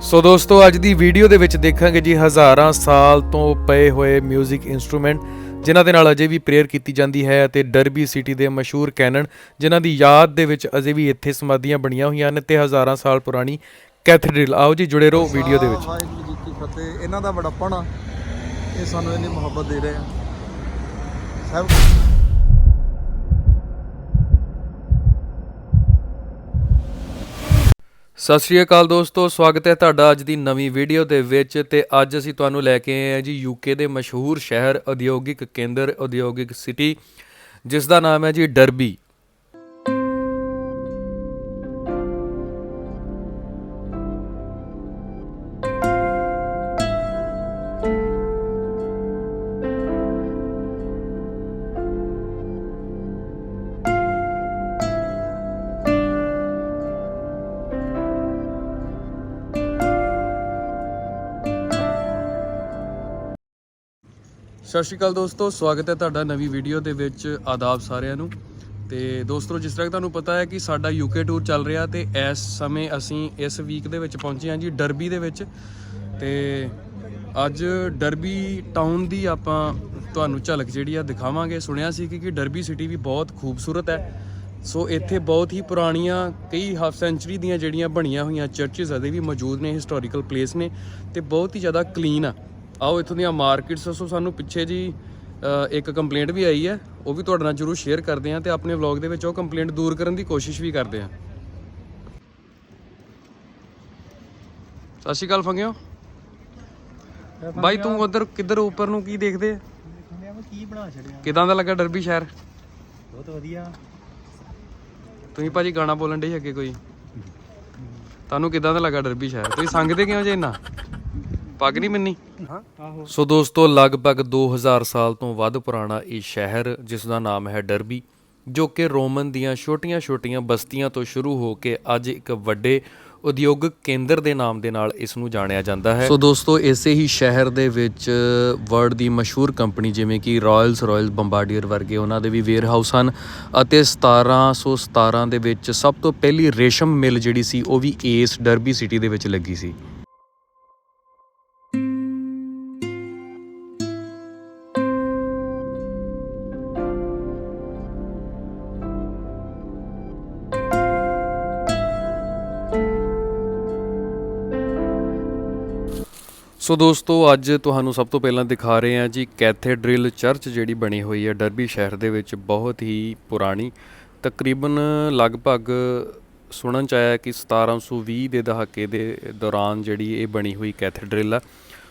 ਸੋ ਦੋਸਤੋ ਅੱਜ ਦੀ ਵੀਡੀਓ ਦੇ ਵਿੱਚ ਦੇਖਾਂਗੇ ਜੀ ਹਜ਼ਾਰਾਂ ਸਾਲ ਤੋਂ ਪਏ ਹੋਏ 뮤직 ਇਨਸਟਰੂਮੈਂਟ ਜਿਨ੍ਹਾਂ ਦੇ ਨਾਲ ਅਜੇ ਵੀ ਪ੍ਰੇਅਰ ਕੀਤੀ ਜਾਂਦੀ ਹੈ ਅਤੇ ਡਰਬੀ ਸਿਟੀ ਦੇ ਮਸ਼ਹੂਰ ਕੈਨਨ ਜਿਨ੍ਹਾਂ ਦੀ ਯਾਦ ਦੇ ਵਿੱਚ ਅਜੇ ਵੀ ਇੱਥੇ ਸਮਾਧੀਆਂ ਬਣੀਆਂ ਹੋਈਆਂ ਨੇ ਤੇ ਹਜ਼ਾਰਾਂ ਸਾਲ ਪੁਰਾਣੀ ਕੈਥੇਡਰਲ ਆਓ ਜੀ ਜੁੜੇ ਰਹੋ ਵੀਡੀਓ ਦੇ ਵਿੱਚ। ਵਾਹਿਗੁਰੂ ਜੀ ਕੀ ਫਤਿਹ। ਇਹਨਾਂ ਦਾ ਆ। ਇਹ ਸਾਨੂੰ ਇੰਨੀ ਮੁਹੱਬਤ ਦੇ ਰਹੇ ਆ। ਸਭ ਸਤਿ ਸ਼੍ਰੀ ਅਕਾਲ ਦੋਸਤੋ, ਸਵਾਗਤ ਹੈ ਤੁਹਾਡਾ ਅੱਜ ਦੀ ਨਵੀਂ ਵੀਡੀਓ ਦੇ ਵਿੱਚ ਤੇ ਅੱਜ ਅਸੀਂ ਤੁਹਾਨੂੰ ਲੈ ਕੇ ਆਏ ਹਾਂ ਜੀ ਯੂਕੇ ਦੇ ਮਸ਼ਹੂਰ ਸ਼ਹਿਰ ਉਦਯੋਗਿਕ ਕੇਂਦਰ, ਉਦਯੋਗਿਕ ਸਿਟੀ, ਜਿਸ ਦਾ ਨਾਮ ਹੈ ਜੀ ਡਰਬੀ। ਸਤਿ ਸ਼੍ਰੀ ਅਕਾਲ ਦੋਸਤੋ, ਸਵਾਗਤ ਹੈ ਤੁਹਾਡਾ ਨਵੀਂ ਵੀਡੀਓ ਦੇ ਵਿੱਚ ਆਦਾਬ ਸਾਰਿਆਂ ਨੂੰ। ਤੇ ਦੋਸਤੋ, ਜਿਸ ਤਰ੍ਹਾਂ ਤੁਹਾਨੂੰ ਪਤਾ ਹੈ ਕਿ ਸਾਡਾ ਯੂਕੇ ਟੂਰ ਚੱਲ ਰਿਹਾ ਤੇ ਇਸ ਸਮੇਂ ਅਸੀਂ ਇਸ ਵੀਕ ਦੇ ਵਿੱਚ ਪਹੁੰਚੇ ਹਾਂ ਜੀ ਡਰਬੀ ਦੇ ਵਿੱਚ। ਤੇ ਅੱਜ ਡਰਬੀ ਟਾਊਨ ਦੀ ਆਪਾਂ ਤੁਹਾਨੂੰ ਝਲਕ ਜਿਹੜੀ ਆ ਦਿਖਾਵਾਂਗੇ। ਸੁਣਿਆ ਸੀ ਕਿ ਕਿ ਡਰਬੀ ਸਿਟੀ ਵੀ ਬਹੁਤ ਖੂਬਸੂਰਤ ਹੈ। ਸੋ ਇੱਥੇ ਬਹੁਤ ਹੀ ਪੁਰਾਣੀਆਂ, ਕਈ ਹਾਫ ਸੈਂਚਰੀ ਦੀਆਂ ਜਿਹੜੀਆਂ ਬਣੀਆਂ ਹੋਈਆਂ ਚਰਚਸ ਅਜੇ ਵੀ ਮੌਜੂਦ ਨੇ ਹਿਸਟੋਰੀਕਲ ਪਲੇਸ ਨੇ ਤੇ ਬਹੁਤ ਹੀ ਜ਼ਿਆਦਾ ਕਲੀਨ ਆ। ਆਓ ਇੱਥੋਂ ਦੀਆਂ ਮਾਰਕੀਟਸ ਸੋ ਸਾਨੂੰ ਪਿੱਛੇ ਜੀ ਇੱਕ ਕੰਪਲੇਂਟ ਵੀ ਆਈ ਹੈ ਉਹ ਵੀ ਤੁਹਾਡੇ ਨਾਲ ਜਰੂਰ ਸ਼ੇਅਰ ਕਰਦੇ ਹਾਂ ਤੇ ਆਪਣੇ ਵਲੌਗ ਦੇ ਵਿੱਚ ਉਹ ਕੰਪਲੇਂਟ ਦੂਰ ਕਰਨ ਦੀ ਕੋਸ਼ਿਸ਼ ਵੀ ਕਰਦੇ ਹਾਂ। ਸਤਿ ਸ਼੍ਰੀ ਅਕਾਲ ਫੰਗਿਓ। ਬਾਈ ਤੂੰ ਉਧਰ ਕਿੱਧਰ ਉੱਪਰ ਨੂੰ ਕੀ ਦੇਖਦੇ? ਆ? ਮੈਂ ਕੀ ਬਣਾ ਛੜਿਆ ਕਿਦਾਂ ਦਾ ਲੱਗਾ ਡਰਬੀ ਸ਼ਹਿਰ? ਬਹੁਤ ਵਧੀਆ। ਤੁਸੀਂ ਭਾਜੀ ਗਾਣਾ ਬੋਲਣ ਦੇ ਅੱਗੇ ਕੋਈ? ਤੁਹਾਨੂੰ ਕਿਦਾਂ ਦਾ ਲੱਗਾ ਡਰਬੀ ਸ਼ਹਿਰ? ਤੁਸੀਂ ਸੰਗਦੇ ਕਿਉਂ ਜੇ ਇੰਨਾ? ਪੱਗ ਨਹੀਂ ਮੰਨੀ? ਆਹੋ। ਸੋ ਦੋਸਤੋ ਲਗਭਗ 2000 ਸਾਲ ਤੋਂ ਵੱਧ ਪੁਰਾਣਾ ਇਹ ਸ਼ਹਿਰ ਜਿਸ ਦਾ ਨਾਮ ਹੈ ਡਰਬੀ ਜੋ ਕਿ ਰੋਮਨ ਦੀਆਂ ਛੋਟੀਆਂ-ਛੋਟੀਆਂ ਬਸਤੀਆਂ ਤੋਂ ਸ਼ੁਰੂ ਹੋ ਕੇ ਅੱਜ ਇੱਕ ਵੱਡੇ ਉਦਯੋਗਿਕ ਕੇਂਦਰ ਦੇ ਨਾਮ ਦੇ ਨਾਲ ਇਸ ਨੂੰ ਜਾਣਿਆ ਜਾਂਦਾ ਹੈ। ਸੋ ਦੋਸਤੋ ਇਸੇ ਹੀ ਸ਼ਹਿਰ ਦੇ ਵਿੱਚ ਵਰਲਡ ਦੀ ਮਸ਼ਹੂਰ ਕੰਪਨੀ ਜਿਵੇਂ ਕਿ ਰਾਇਲਸ ਰਾਇਲ ਬੰਬਾਰਡੀਅਰ ਵਰਗੇ ਉਹਨਾਂ ਦੇ ਵੀ ਵੇਅਰ ਹਾਊਸ ਹਨ ਅਤੇ 1717 ਦੇ ਵਿੱਚ ਸਭ ਤੋਂ ਪਹਿਲੀ ਰੇਸ਼ਮ ਮਿਲ ਜਿਹੜੀ ਸੀ ਉਹ ਵੀ ਇਸ ਡਰਬੀ ਸਿਟੀ ਦੇ ਵਿੱਚ ਲੱਗੀ ਸੀ। ਸੋ ਦੋਸਤੋ ਅੱਜ ਤੁਹਾਨੂੰ ਸਭ ਤੋਂ ਪਹਿਲਾਂ ਦਿਖਾ ਰਹੇ ਹਾਂ ਜੀ ਕੈਥੇਡ੍ਰਲ ਚਰਚ ਜਿਹੜੀ ਬਣੀ ਹੋਈ ਹੈ ਡਰਬੀ ਸ਼ਹਿਰ ਦੇ ਵਿੱਚ ਬਹੁਤ ਹੀ ਪੁਰਾਣੀ। ਤਕਰੀਬਨ ਲਗਭਗ ਸੁਣਨ ਚ ਆਇਆ ਕਿ 1720 ਦੇ ਦਹਾਕੇ ਦੇ ਦੌਰਾਨ ਜਿਹੜੀ ਇਹ ਬਣੀ ਹੋਈ ਕੈਥੇਡ੍ਰਲ ਆ।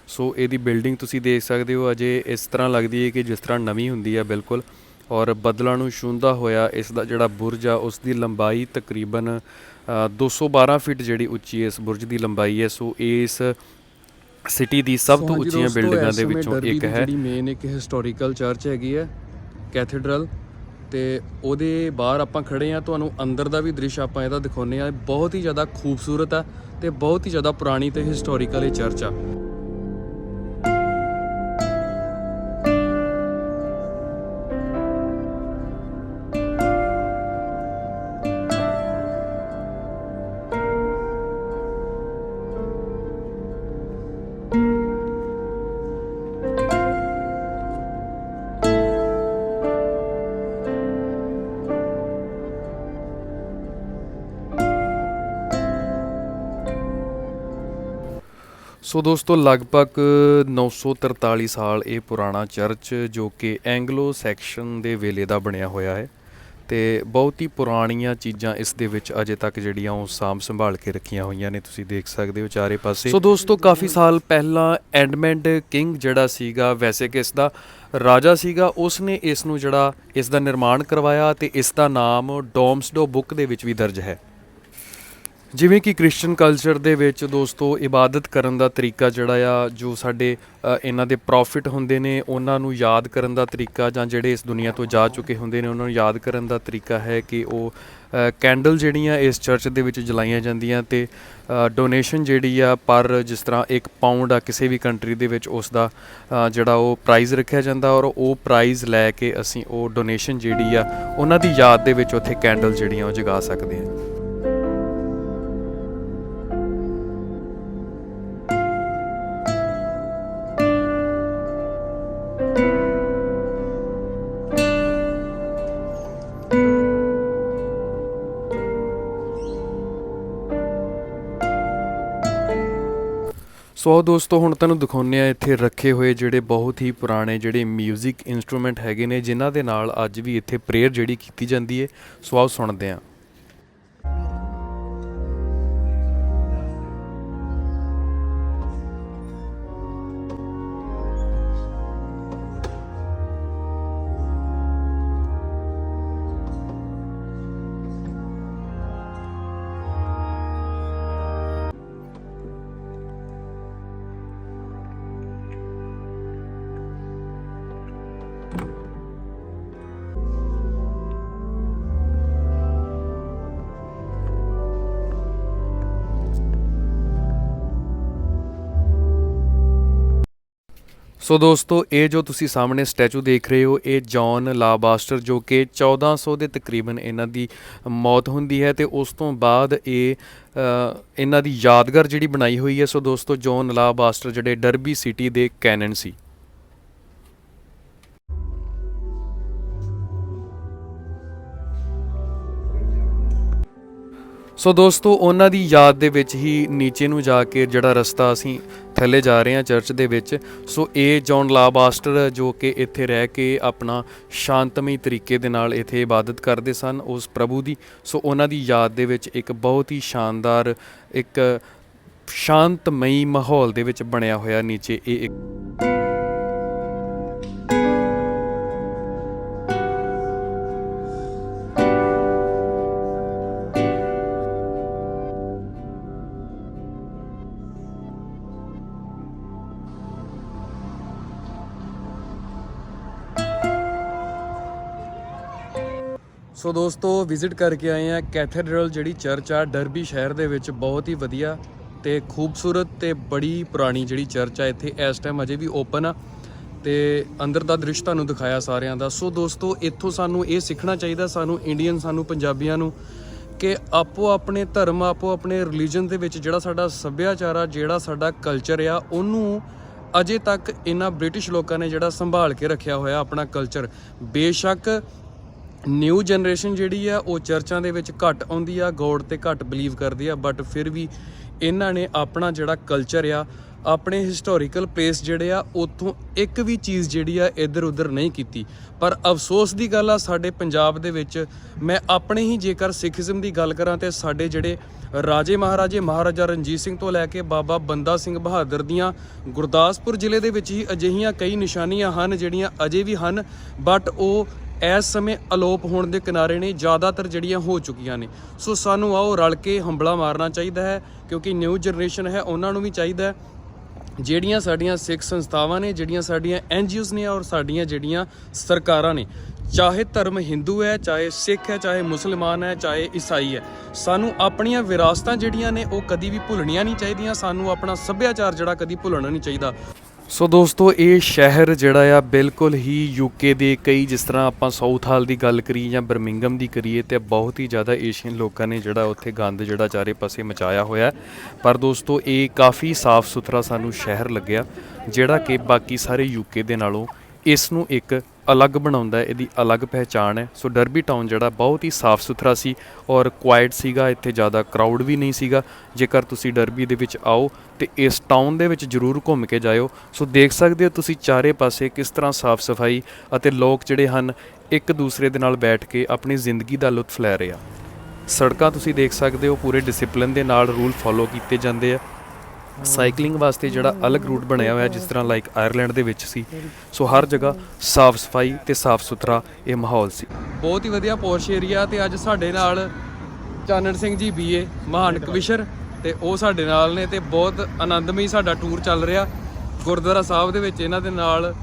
ਸੋ ਇਹਦੀ ਬਿਲਡਿੰਗ ਤੁਸੀਂ ਦੇਖ ਸਕਦੇ ਹੋ ਅਜੇ ਇਸ ਤਰ੍ਹਾਂ ਲੱਗਦੀ ਹੈ ਕਿ ਜਿਸ ਤਰ੍ਹਾਂ ਨਵੀਂ ਹੁੰਦੀ ਹੈ ਬਿਲਕੁਲ। ਔਰ ਬਦਲਾਂ ਨੂੰ ਛੂੰਹਦਾ ਹੋਇਆ ਇਸ ਦਾ ਜਿਹੜਾ ਬੁਰਜ ਆ ਉਸ ਦੀ ਲੰਬਾਈ ਤਕਰੀਬਨ ਅ, 212 ਫੀਟ ਜਿਹੜੀ ਉੱਚੀ ਇਸ ਬੁਰਜ ਦੀ ਲੰਬਾਈ ਹੈ। ਸੋ ਇਸ ਸਿਟੀ ਦੀ ਸਭ ਤੋਂ ਉੱਚੀਆਂ ਬਿਲਡਿੰਗਾਂ ਦੇ ਵਿੱਚੋਂ ਇੱਕ ਹੈ। ਜਿਹੜੀ ਮੇਨ ਇੱਕ ਹਿਸਟੋਰੀਕਲ ਚਰਚ ਹੈਗੀ ਹੈ ਕੈਥੇਡਰਲ ਤੇ ਉਹਦੇ ਬਾਹਰ ਆਪਾਂ ਖੜੇ ਆ ਤੁਹਾਨੂੰ ਅੰਦਰ ਦਾ ਵੀ ਦ੍ਰਿਸ਼ ਆਪਾਂ ਇਹਦਾ ਦਿਖਾਉਨੇ ਆ ਬਹੁਤ ਹੀ ਜ਼ਿਆਦਾ ਖੂਬਸੂਰਤ ਆ ਤੇ ਬਹੁਤ ਹੀ ਜ਼ਿਆਦਾ ਪੁਰਾਣੀ ਤੇ ਹਿਸਟੋਰੀਕਲ ਇਹ ਚਰਚ ਆ। ਸੋ ਦੋਸਤੋ, ਲਗਭਗ 943 ਸਾਲ ਇਹ ਪੁਰਾਣਾ ਚਰਚ ਜੋ ਕਿ ਐਂਗਲੋ ਸੈਕਸ਼ਨ ਦੇ ਵੇਲੇ ਦਾ ਬਣਿਆ ਹੋਇਆ ਹੈ ਤੇ ਬਹੁਤ ਹੀ ਪੁਰਾਣੀਆਂ ਚੀਜ਼ਾਂ ਇਸ ਦੇ ਵਿੱਚ ਅਜੇ ਤੱਕ ਜਿਹੜੀਆਂ ਉਹ ਸਾਂਭ ਸੰਭਾਲ ਕੇ ਰੱਖੀਆਂ ਹੋਈਆਂ ਨੇ, ਤੁਸੀਂ ਦੇਖ ਸਕਦੇ ਹੋ ਚਾਰੇ ਪਾਸੇ। ਸੋ ਦੋਸਤੋ, ਕਾਫੀ ਸਾਲ ਪਹਿਲਾਂ ਐਡਮੰਡ ਕਿੰਗ ਜਿਹੜਾ ਸੀਗਾ, ਵੈਸੇ ਕਿ ਇਸ ਦਾ ਰਾਜਾ ਸੀਗਾ ਉਸ ਨੇ ਇਸ ਨੂੰ ਜਿਹੜਾ ਇਸ ਦਾ ਨਿਰਮਾਣ ਕਰਵਾਇਆ ਤੇ ਇਸ ਦਾ ਨਾਮ ਡੋਮਸਡੋ ਬੁੱਕ ਦੇ ਵਿੱਚ ਵੀ ਦਰਜ ਹੈ। ਜਿਵੇਂ ਕਿ ਕ੍ਰਿਸਚੀਅਨ ਕਲਚਰ ਦੇ ਵਿੱਚ ਦੋਸਤੋ, ਇਬਾਦਤ ਕਰਨ ਦਾ ਤਰੀਕਾ ਜਿਹੜਾ ਆ, ਜੋ ਸਾਡੇ ਇਹਨਾਂ ਦੇ ਪ੍ਰੋਫਿਟ ਹੁੰਦੇ ਨੇ, ਉਹਨਾਂ ਨੂੰ ਯਾਦ ਕਰਨ ਦਾ ਤਰੀਕਾ ਜਾਂ ਜਿਹੜੇ ਇਸ ਦੁਨੀਆ ਤੋਂ ਜਾ ਚੁੱਕੇ ਹੁੰਦੇ ਨੇ, ਉਹਨਾਂ ਨੂੰ ਯਾਦ ਕਰਨ ਦਾ ਤਰੀਕਾ ਹੈ ਕਿ ਉਹ ਕੈਂਡਲ ਜਿਹੜੀਆਂ ਇਸ ਚਰਚ ਦੇ ਵਿੱਚ ਜਲਾਈਆਂ ਜਾਂਦੀਆਂ ਤੇ ਡੋਨੇਸ਼ਨ ਜਿਹੜੀ ਆ ਪਰ ਜਿਸ ਤਰ੍ਹਾਂ ਇੱਕ ਪਾਉਂਡ ਆ ਕਿਸੇ ਵੀ ਕੰਟਰੀ ਦੇ ਵਿੱਚ ਉਸ ਦਾ ਜਿਹੜਾ ਉਹ ਪ੍ਰਾਈਜ਼ ਰੱਖਿਆ ਜਾਂਦਾ ਔਰ ਉਹ ਪ੍ਰਾਈਜ਼ ਲੈ ਕੇ ਅਸੀਂ ਉਹ ਡੋਨੇਸ਼ਨ ਜਿਹੜੀ ਆ, ਉਹਨਾਂ ਦੀ ਯਾਦ ਦੇ ਵਿੱਚ ਉੱਥੇ ਕੈਂਡਲ ਜਿਹੜੀਆਂ ਉਹ ਜਗਾ ਸਕਦੇ ਹਾਂ। ਸੋ ਦੋਸਤੋ, ਹੁਣ ਤੁਹਾਨੂੰ ਦਿਖਾਉਂਦੇ ਆ ਇੱਥੇ ਰੱਖੇ ਹੋਏ ਜਿਹੜੇ ਬਹੁਤ ਹੀ ਪੁਰਾਣੇ ਜਿਹੜੇ 뮤직 ਇਨਸਟਰੂਮੈਂਟ ਹੈਗੇ ਨੇ, ਜਿਨ੍ਹਾਂ ਦੇ ਨਾਲ ਅੱਜ ਵੀ ਇੱਥੇ ਪ੍ਰੇਅਰ ਜਿਹੜੀ ਕੀਤੀ ਜਾਂਦੀ ਹੈ। ਸੋ ਆਓ ਸੁਣਦੇ ਆ ਸੋ ਦੋਸਤੋ, ਇਹ ਜੋ ਤੁਸੀਂ ਸਾਹਮਣੇ ਸਟੈਚੂ ਦੇਖ ਰਹੇ ਹੋ, ਇਹ ਜੌਨ ਲਾਬਾਸਟਰ ਜੋ ਕਿ 1400 ਦੇ ਤਕਰੀਬਨ ਇਹਨਾਂ ਦੀ ਮੌਤ ਹੁੰਦੀ ਹੈ ਤੇ ਉਸ ਤੋਂ ਬਾਅਦ ਇਹ ਇਹਨਾਂ ਦੀ ਯਾਦਗਾਰ ਜਿਹੜੀ ਬਣਾਈ ਹੋਈ ਹੈ। ਸੋ ਦੋਸਤੋ, ਜੌਨ ਲਾਬਾਸਟਰ ਜਿਹੜੇ ਡਰਬੀ ਸਿਟੀ ਦੇ ਕੈਨਨ ਸੀ। ਸੋ ਦੋਸਤੋ, ਉਹਨਾਂ ਦੀ ਯਾਦ ਦੇ ਵਿੱਚ ਹੀ ਨੀਚੇ ਨੂੰ ਜਾ ਕੇ ਜਿਹੜਾ ਰਸਤਾ ਅਸੀਂ ਥੱਲੇ ਜਾ ਰਹੇ ਹਾਂ ਚਰਚ ਦੇ ਵਿੱਚ, ਸੋ ਇਹ ਜੌਨ ਲਾਬਾਸਟਰ ਜੋ ਕਿ ਇੱਥੇ ਰਹਿ ਕੇ ਆਪਣਾ ਸ਼ਾਂਤਮਈ ਤਰੀਕੇ ਦੇ ਨਾਲ ਇੱਥੇ ਇਬਾਦਤ ਕਰਦੇ ਸਨ, ਉਸ ਪ੍ਰਭੂ ਦੀ, ਸੋ ਉਹਨਾਂ ਦੀ ਯਾਦ ਦੇ ਵਿੱਚ ਇੱਕ ਬਹੁਤ ਹੀ ਸ਼ਾਨਦਾਰ ਇੱਕ ਸ਼ਾਂਤਮਈ ਮਾਹੌਲ ਦੇ ਵਿੱਚ ਬਣਿਆ ਹੋਇਆ ਨੀਚੇ ਇਹ ਇੱਕ ਸੋ ਦੋਸਤੋ ਵਿਜ਼ਿਟ ਕਰਕੇ ਆਏ ਆ ਕੈਥੇਡਰਲ, ਜਿਹੜੀ ਚਰਚ ਆ, ਡਰਬੀ ਸ਼ਹਿਰ ਦੇ ਵਿੱਚ। ਬਹੁਤ ਹੀ ਵਧੀਆ ਤੇ ਖੂਬਸੂਰਤ ਤੇ ਬੜੀ ਪੁਰਾਣੀ ਜਿਹੜੀ ਚਰਚ ਆ, ਇੱਥੇ ਇਸ ਟਾਈਮ ਅਜੇ ਵੀ ਓਪਨ ਆ ਤੇ ਅੰਦਰ ਦਾ ਦ੍ਰਿਸ਼ ਤੁਹਾਨੂੰ ਦਿਖਾਇਆ ਸਾਰਿਆਂ ਦਾ। ਸੋ ਦੋਸਤੋ, ਇੱਥੋਂ ਸਾਨੂੰ ਇਹ ਸਿੱਖਣਾ ਚਾਹੀਦਾ, ਸਾਨੂੰ ਇੰਡੀਅਨ ਸਾਨੂੰ ਪੰਜਾਬੀਆਂ ਨੂੰ ਕਿ ਆਪੋ ਆਪਣੇ ਧਰਮ, ਆਪੋ ਆਪਣੇ ਰਿਲੀਜਨ ਦੇ ਵਿੱਚ ਜਿਹੜਾ ਸਾਡਾ ਸੱਭਿਆਚਾਰ ਆ, ਜਿਹੜਾ ਸਾਡਾ ਕਲਚਰ ਆ, ਉਹਨੂੰ ਅਜੇ ਤੱਕ ਇਹਨਾਂ ਬ੍ਰਿਟਿਸ਼ ਲੋਕਾਂ ਨੇ ਜਿਹੜਾ ਸੰਭਾਲ ਕੇ ਰੱਖਿਆ ਹੋਇਆ ਆਪਣਾ ਕਲਚਰ ਬੇਸ਼ੱਕ ਨਿਊ ਜਨਰੇਸ਼ਨ ਜਿਹੜੀ ਆ, ਉਹ ਚਰਚਾਂ ਦੇ ਵਿੱਚ ਘੱਟ ਆਉਂਦੀ ਆ ਗੋਡ ਤੇ ਘੱਟ ਬਲੀਵ ਕਰਦੀ ਆ ਬਟ ਫਿਰ ਵੀ ਇਹਨਾਂ ਨੇ ਆਪਣਾ ਜਿਹੜਾ ਕਲਚਰ ਆ, ਆਪਣੇ ਹਿਸਟੋਰੀਕਲ ਪਲੇਸ ਜਿਹੜੇ ਆ, ਉੱਥੋਂ ਇੱਕ ਵੀ ਚੀਜ਼ ਜਿਹੜੀ ਆ ਇੱਧਰ ਉੱਧਰ ਨਹੀਂ ਕੀਤੀ। ਪਰ ਅਫਸੋਸ ਦੀ ਗੱਲ ਆ, ਸਾਡੇ ਪੰਜਾਬ ਦੇ ਵਿੱਚ ਮੈਂ ਆਪਣੇ ਹੀ ਜੇਕਰ ਸਿੱਖੀਜ਼ਮ ਦੀ ਗੱਲ ਕਰਾਂ ਤੇ ਸਾਡੇ ਜਿਹੜੇ ਰਾਜੇ ਮਹਾਰਾਜੇ, ਮਹਾਰਾਜਾ ਰਣਜੀਤ ਸਿੰਘ ਤੋਂ ਲੈ ਕੇ ਬਾਬਾ ਬੰਦਾ ਸਿੰਘ ਬਹਾਦਰ ਦੀਆਂ ਗੁਰਦਾਸਪੁਰ ਜ਼ਿਲ੍ਹੇ ਦੇ ਵਿੱਚ ਹੀ ਅਜਿਹੀਆਂ ਕਈ ਨਿਸ਼ਾਨੀਆਂ ਹਨ, ਜਿਹੜੀਆਂ ਅਜੇ ਵੀ ਹਨ ਬਟ ਉਹ ਇਸ ਸਮੇਂ ਅਲੋਪ ਹੋਣ ਦੇ ਕਿਨਾਰੇ ਨੇ ਜ਼ਿਆਦਾਤਰ ਜਿਹੜੀਆਂ ਹੋ ਚੁੱਕੀਆਂ ਨੇ। ਸੋ ਸਾਨੂੰ ਆਓ ਰਲ ਕੇ ਹੰਬਲਾ ਮਾਰਨਾ ਚਾਹੀਦਾ ਹੈ, ਕਿਉਂਕਿ ਨਿਊ ਜਨਰੇਸ਼ਨ ਹੈ, ਉਹਨਾਂ ਨੂੰ ਵੀ ਚਾਹੀਦਾ ਜਿਹੜੀਆਂ ਸਾਡੀਆਂ ਸਿੱਖ ਸੰਸਥਾਵਾਂ ਨੇ, ਜਿਹੜੀਆਂ ਸਾਡੀਆਂ ਐਨਜੀਓਜ਼ ਨੇ ਔਰ ਸਾਡੀਆਂ ਜਿਹੜੀਆਂ ਸਰਕਾਰਾਂ ਨੇ, ਚਾਹੇ ਧਰਮ ਹਿੰਦੂ ਹੈ, ਚਾਹੇ ਸਿੱਖ ਹੈ, ਚਾਹੇ ਮੁਸਲਮਾਨ ਹੈ, ਚਾਹੇ ਈਸਾਈ ਹੈ, ਸਾਨੂੰ ਆਪਣੀਆਂ ਵਿਰਾਸਤਾਂ ਜਿਹੜੀਆਂ ਨੇ, ਉਹ ਕਦੀ ਵੀ ਭੁੱਲਣੀਆਂ ਨਹੀਂ ਚਾਹੀਦੀਆਂ, ਸਾਨੂੰ ਆਪਣਾ ਸੱਭਿਆਚਾਰ ਜਿਹੜਾ ਕਦੀ ਭੁੱਲਣਾ ਨਹੀਂ ਚਾਹੀਦਾ। ਸੋ ਦੋਸਤੋ, ਇਹ ਸ਼ਹਿਰ ਜਿਹੜਾ ਆ ਬਿਲਕੁਲ ਹੀ ਯੂਕੇ ਦੇ ਕਈ ਜਿਸ ਤਰ੍ਹਾਂ ਆਪਾਂ ਸਾਊਥ ਹਾਲ ਦੀ ਗੱਲ ਕਰੀਏ ਜਾਂ ਬਰਮਿੰਗਮ ਦੀ ਕਰੀਏ ਤੇ ਬਹੁਤ ਹੀ ਜ਼ਿਆਦਾ ਏਸ਼ੀਅਨ ਲੋਕਾਂ ਨੇ ਜਿਹੜਾ ਉੱਥੇ ਗੰਦ ਜਿਹੜਾ ਚਾਰੇ ਪਾਸੇ ਮਚਾਇਆ ਹੋਇਆ ਪਰ ਦੋਸਤੋ, ਇਹ ਕਾਫੀ ਸਾਫ਼ ਸੁਥਰਾ ਸਾਨੂੰ ਸ਼ਹਿਰ ਲੱਗਿਆ, ਜਿਹੜਾ ਕਿ ਬਾਕੀ ਸਾਰੇ ਯੂਕੇ ਦੇ ਨਾਲੋਂ ਇਸ ਨੂੰ ਇੱਕ ਅਲੱਗ ਬਣਾਉਂਦਾ ਹੈ, ਇਹਦੀ ਅਲੱਗ ਪਹਿਚਾਣ ਹੈ। ਸੋ ਡਰਬੀ ਟਾਊਨ ਜਿਹੜਾ ਬਹੁਤ ਹੀ ਸਾਫ਼ ਸੁਥਰਾ ਸੀ ਔਰ ਕੁਆਇਟ ਸੀਗਾ, ਇੱਥੇ ਜ਼ਿਆਦਾ ਕਰਾਊਡ ਵੀ ਨਹੀਂ ਸੀਗਾ। ਜੇਕਰ ਤੁਸੀਂ ਡਰਬੀ ਦੇ ਵਿੱਚ ਆਓ ਤੇ ਇਸ ਟਾਊਨ ਦੇ ਵਿੱਚ ਜ਼ਰੂਰ ਘੁੰਮ ਕੇ ਜਾਇਓ। ਸੋ ਦੇਖ ਸਕਦੇ ਹੋ ਤੁਸੀਂ ਚਾਰੇ ਪਾਸੇ ਕਿਸ ਤਰ੍ਹਾਂ ਸਾਫ਼ ਸਫ਼ਾਈ ਅਤੇ ਲੋਕ ਜਿਹੜੇ ਹਨ, ਇੱਕ ਦੂਸਰੇ ਦੇ ਨਾਲ ਬੈਠ ਕੇ ਆਪਣੀ ਜ਼ਿੰਦਗੀ ਦਾ ਲੁਤਫ ਲੈ ਰਹੇ ਆ। ਸੜਕਾਂ ਤੁਸੀਂ ਦੇਖ ਸਕਦੇ ਹੋ, ਪੂਰੇ ਡਿਸਪਲਿਨ ਦੇ ਨਾਲ ਰੂਲ ਫੋਲੋ ਕੀਤੇ ਜਾਂਦੇ ਆ। ਸਾਈਕਲਿੰਗ ਵਾਸਤੇ ਜਿਹੜਾ ਅਲੱਗ ਰੂਟ ਬਣਿਆ ਹੋਇਆ ਜਿਸ ਤਰ੍ਹਾਂ ਲਾਈਕ ਆਇਰਲੈਂਡ ਦੇ ਵਿੱਚ ਸੀ। ਸੋ ਹਰ ਜਗ੍ਹਾ ਸਾਫ਼ ਸਫ਼ਾਈ ਤੇ ਸਾਫ਼ ਸੁਥਰਾ ਇਹ ਮਾਹੌਲ ਸੀ। ਬਹੁਤ ਹੀ ਵਧੀਆ ਪੋਰਸ਼ ਏਰੀਆ ਤੇ ਅੱਜ ਸਾਡੇ ਨਾਲ ਚਾਨਣ ਸਿੰਘ ਜੀ ਬੀਏ ਮਹਾਨ ਕਵਿਸ਼ਰ ਤੇ ਉਹ ਸਾਡੇ ਨਾਲ ਨੇ ਤੇ ਬਹੁਤ ਆਨੰਦਮਈ ਸਾਡਾ ਟੂਰ ਚੱਲ ਰਿਹਾ। ਗੁਰਦੁਆਰਾ ਸਾਹਿਬ ਦੇ ਵਿੱਚ ਇਹਨਾਂ ਦੇ ਨਾਲ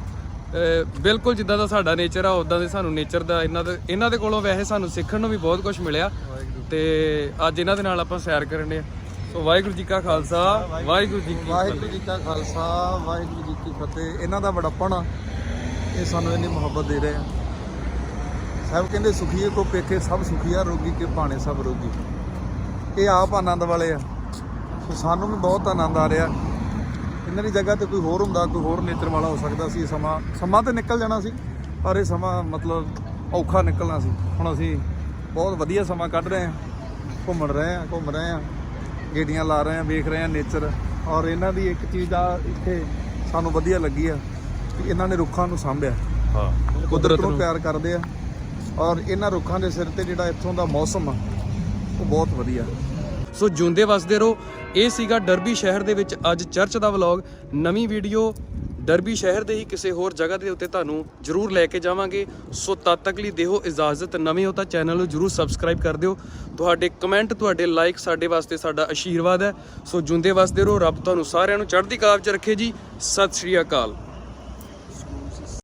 ਬਿਲਕੁਲ ਜਿੱਦਾਂ ਦਾ ਸਾਡਾ ਨੇਚਰ ਆ ਉਦਾਂ ਦੇ ਸਾਨੂੰ ਨੇਚਰ ਦਾ ਇਹਨਾਂ ਦੇ ਇਹਨਾਂ ਦੇ ਕੋਲੋਂ ਵੈਸੇ ਸਾਨੂੰ ਸਿੱਖਣ ਨੂੰ ਵੀ ਬਹੁਤ ਕੁਝ ਮਿਲਿਆ। ਤੇ ਅੱਜ ਇਹਨਾਂ ਦੇ ਨਾਲ ਆਪਾਂ ਸੈਰ ਕਰਨੇ ਦੇ ਸੋ ਵਾਹਿਗੁਰੂ ਜੀ ਕਾ ਖਾਲਸਾ ਵਾਹਿਗੁਰੂ ਜੀ ਕੀ ਵਾਹਿਗੁਰੂ ਜੀ ਕਾ ਖਾਲਸਾ ਵਾਹਿਗੁਰੂ ਜੀ ਕੀ ਫਤਿਹ। ਇਹਨਾਂ ਦਾ ਬੜਾਪਣ ਆ, ਇਹ ਸਾਨੂੰ ਇੰਨੀ ਮੁਹੱਬਤ ਦੇ ਰਹੇ ਆ। ਸਾਹਿਬ ਕਹਿੰਦੇ ਸੁਖੀਏ ਕੋ ਪੇਖੇ ਸਭ ਸੁਖੀਆ ਰੋਗੀ ਕੇ ਭਾਣੇ ਸਭ ਰੋਗੀ। ਇਹ ਆਪ ਆਨੰਦ ਵਾਲੇ ਆ। ਸੋ ਸਾਨੂੰ ਵੀ ਬਹੁਤ ਆਨੰਦ ਆ ਰਿਹਾ। ਇਹਨਾਂ ਦੀ ਜਗ੍ਹਾ ਤੇ ਕੋਈ ਹੋਰ ਹੁੰਦਾ ਕੋਈ ਹੋਰ ਨੇਚਰ ਵਾਲਾ ਹੋ ਸਕਦਾ ਸੀ ਇਹ ਸਮਾਂ। ਸਮਾਂ ਤੇ ਨਿਕਲ ਜਾਣਾ ਸੀ ਪਰ ਇਹ ਸਮਾਂ ਮਤਲਬ ਔਖਾ ਨਿਕਲਣਾ ਸੀ। ਹੁਣ ਅਸੀਂ ਬਹੁਤ ਵਧੀਆ ਸਮਾਂ ਕੱਢ ਰਹੇ ਹਾਂ ਘੁੰਮਣ ਰਹੇ ਹਾਂ ਘੁੰਮ ਰਹੇ ਹਾਂ ਗੇੜੀਆਂ ਲਾ ਰਹੇ ਹਾਂ ਵੇਖ ਰਹੇ ਹਾਂ ਨੇਚਰ ਔਰ ਇਹਨਾਂ ਦੀ ਇੱਕ ਚੀਜ਼ ਆ ਇੱਥੇ ਸਾਨੂੰ ਵਧੀਆ ਲੱਗੀ ਆ ਕਿ ਇਹਨਾਂ ਨੇ ਰੁੱਖਾਂ ਨੂੰ ਸਾਂਭਿਆ। ਹਾਂ। ਕੁਦਰਤ ਨੂੰ। ਪਿਆਰ ਕਰਦੇ ਆ। ਔਰ ਇਹਨਾਂ ਰੁੱਖਾਂ ਦੇ ਸਿਰ ਤੇ ਜਿਹੜਾ ਇੱਥੋਂ ਦਾ ਮੌਸਮ ਆ ਉਹ ਬਹੁਤ ਵਧੀਆ। ਸੋ ਜਿਉਂਦੇ ਵਸਦੇ ਰਹੋ। ਇਹ ਸੀਗਾ ਡਰਬੀ ਸ਼ਹਿਰ ਦੇ ਵਿੱਚ ਅੱਜ ਚਰਚ ਦਾ ਵਲੌਗ। ਨਵੀਂ ਵੀਡੀਓ ਡਰਬੀ ਸ਼ਹਿਰ ਦੇ ਹੀ ਕਿਸੇ ਹੋਰ ਜਗ੍ਹਾ ਦੇ ਉੱਤੇ ਤੁਹਾਨੂੰ ਜਰੂਰ ਲੈ ਕੇ ਜਾਵਾਂਗੇ। ਸੋ ਤਦ ਤੱਕ ਲਈ ਦਿਓ ਇਜਾਜ਼ਤ ਨਵੇਂ ਹੋ ਤਾਂ ਚੈਨਲ ਨੂੰ ਜਰੂਰ ਸਬਸਕ੍ਰਾਈਬ ਕਰ ਦਿਓ। ਤੁਹਾਡੇ ਕਮੈਂਟ, ਤੁਹਾਡੇ ਲਾਈਕ ਸਾਡੇ ਵਾਸਤੇ ਸਾਡਾ ਆਸ਼ੀਰਵਾਦ ਹੈ। ਸੋ ਜਿਉਂਦੇ ਵਸਦੇ ਰਹੋ, ਰੱਬ ਤੁਹਾਨੂੰ ਸਾਰਿਆਂ ਨੂੰ ਚੜ੍ਹਦੀ ਕਲਾ ਵਿੱਚ ਰੱਖੇ ਜੀ। ਸਤਿ ਸ਼੍ਰੀ ਅਕਾਲ।